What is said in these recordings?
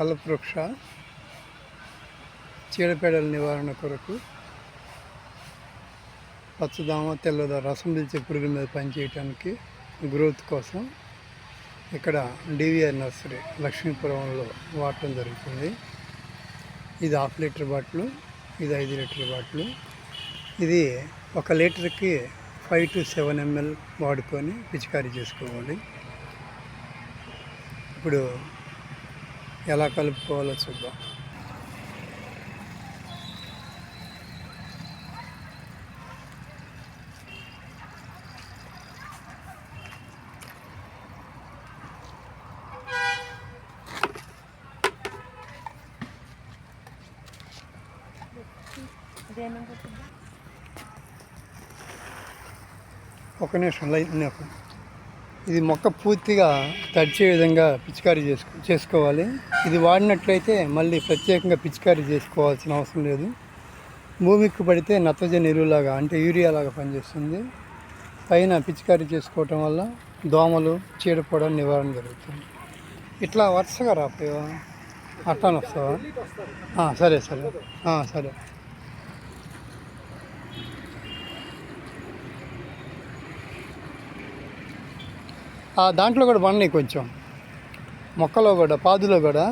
కల్పవృక్ష చీడపీడల నివారణ కొరకు పచ్చదామ తెల్లద రసం పిలిచే పురుగుల మీద పనిచేయటానికి గ్రోత్ కోసం ఇక్కడ డివిఆర్ నర్సరీ లక్ష్మీపురంలో వాడటం జరుగుతుంది. ఇది హాఫ్ లీటర్ బాటిల్ ఇది ఐదు లీటర్ బాటిల్. ఇది ఒక లీటర్కి ఫైవ్ టు సెవెన్ ఎంఎల్ వాడుకొని పిచికారీ చేసుకోవాలి. ఇప్పుడు ఎలా కలుపుకోవాలో చూద్దాం ఒక నిమిషం లైన్ నాకు ఇది మొక్క పూర్తిగా తడిచే విధంగా పిచికారీ చేసుకో చేసుకోవాలి. ఇది వాడినట్లయితే మళ్ళీ ప్రత్యేకంగా పిచికారీ చేసుకోవాల్సిన అవసరం లేదు. భూమికి పడితే నత్రజని ఎరువులాగా అంటే యూరియా లాగా పనిచేస్తుంది. పైన పిచికారీ చేసుకోవటం వల్ల దోమలు చీడపోవడం నివారణ జరుగుతుంది. ఇట్లా వరుసగా రాపోయావా అట్లా వస్తావా? సరే సరే. సరే. దాంట్లో కూడా పడినాయి కొంచెం. మొక్కలో కూడా పాదులో కూడా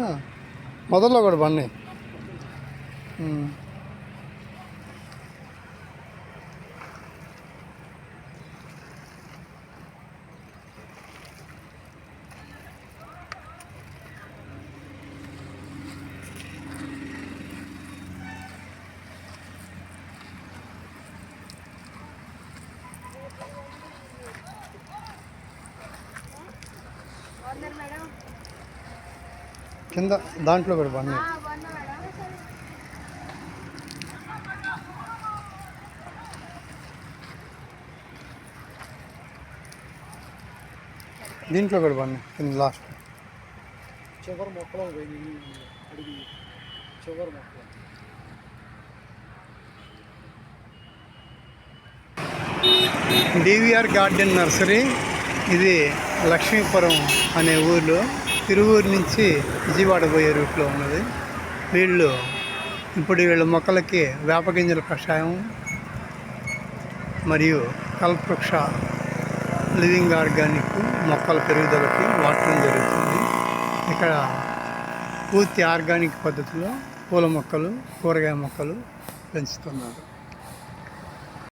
మొదల్లో కూడా పడినాయి కింద దాంట్లో కూడా పడినాయి దీంట్లో కూడా పడినాయి కింద లాస్ట్ చివరి మొక్కలో అడిగి చివరి మొక్కలో. డివిఆర్ గార్డెన్ నర్సరీ ఇది లక్ష్మీపురం అనే ఊర్లో తిరువూరు నుంచి విజయవాడ పోయే రూట్లో ఉన్నది. వీళ్ళు ఇప్పుడు వీళ్ళ మొక్కలకి వేప గింజల కషాయం మరియు కల్పవృక్ష లివింగ్ ఆర్గానిక్ మొక్కల పెరుగుదలకి వాడటం జరుగుతుంది. ఇక్కడ పూర్తి ఆర్గానిక్ పద్ధతిలో పూల మొక్కలు కూరగాయ మొక్కలు పెంచుతున్నారు.